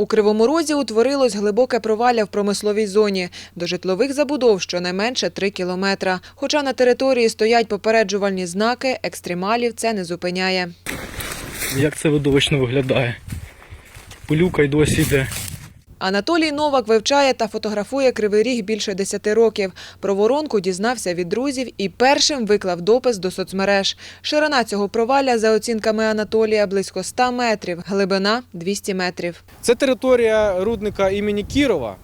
У Кривому Розі утворилось глибоке провалля в промисловій зоні. До житлових забудов щонайменше 3 кілометра. Хоча на території стоять попереджувальні знаки, екстремалів це не зупиняє. Як це видовищно виглядає? Полюка й досі йде. Анатолій Новак вивчає та фотографує Кривий Ріг більше 10 років. Про воронку дізнався від друзів і першим виклав допис до соцмереж. Ширина цього провалля, за оцінками Анатолія, близько 100 метрів, глибина – 200 метрів. Це територія рудника імені Кірова.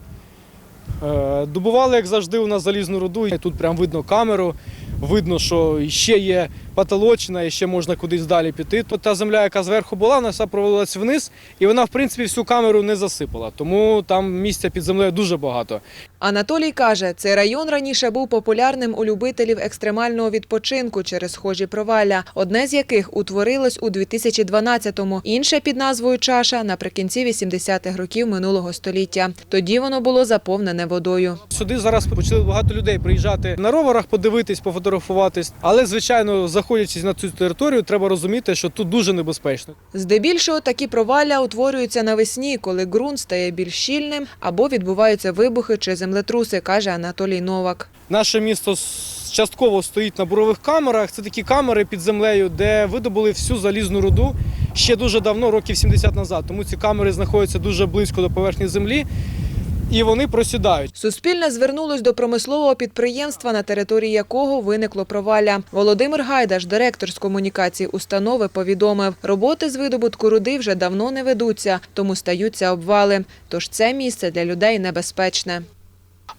Е, Добували, як завжди, у нас залізну руду. Тут прям видно камеру, видно, що ще є потолочина, і ще можна кудись далі піти. То та земля, яка зверху була, вона вся провалилась вниз, і вона, в принципі, всю камеру не засипала. Тому там місця під землею дуже багато. Анатолій каже, цей район раніше був популярним у любителів екстремального відпочинку через схожі провалля, одне з яких утворилось у 2012-му, інше під назвою Чаша наприкінці 80-х років минулого століття. Тоді воно було заповнене водою. Сюди зараз почали багато людей приїжджати на роверах, подивитись, пофотографуватись. Але, звичайно, заходячись на цю територію, треба розуміти, що тут дуже небезпечно. Здебільшого такі провалля утворюються навесні, коли ґрунт стає більш щільним або відбуваються вибухи чи землетруси, каже Анатолій Новак. Наше місто частково стоїть на бурових камерах. Це такі камери під землею, де видобули всю залізну руду ще дуже давно, років 70 назад. Тому ці камери знаходяться дуже близько до поверхні землі і вони просідають. Суспільне звернулось до промислового підприємства, на території якого виникло провалля. Володимир Гайдаш, директор з комунікації установи, повідомив, роботи з видобутку руди вже давно не ведуться, тому стаються обвали. Тож це місце для людей небезпечне.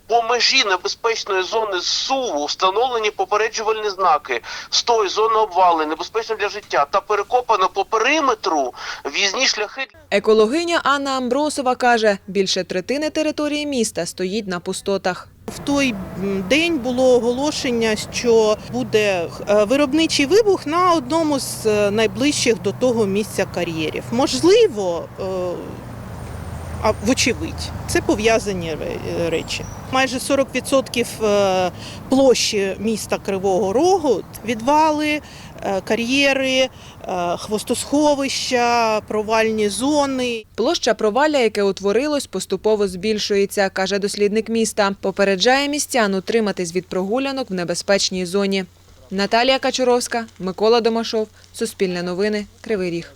По межі небезпечної зони зсуву встановлені попереджувальні знаки «Стой, зона обвали, небезпечно для життя» та перекопано по периметру в'їзні шляхи Екологиня Анна Амбросова каже, більше третини території міста стоїть на пустотах. В той день було оголошення, що буде е, виробничий вибух на одному з е, найближчих до того місця кар'єрів. Можливо, е, а вочевидь, це пов'язані речі. Майже 40% е, площі міста Кривого Рогу відвали, е, кар'єри, е, хвостосховища, провальні зони. Площа провалля, яке утворилось, поступово збільшується, каже дослідник міста. Попереджає містян утриматись від прогулянок в небезпечній зоні. Наталія Качуровська, Микола Домашов, Суспільне новини, Кривий Ріг.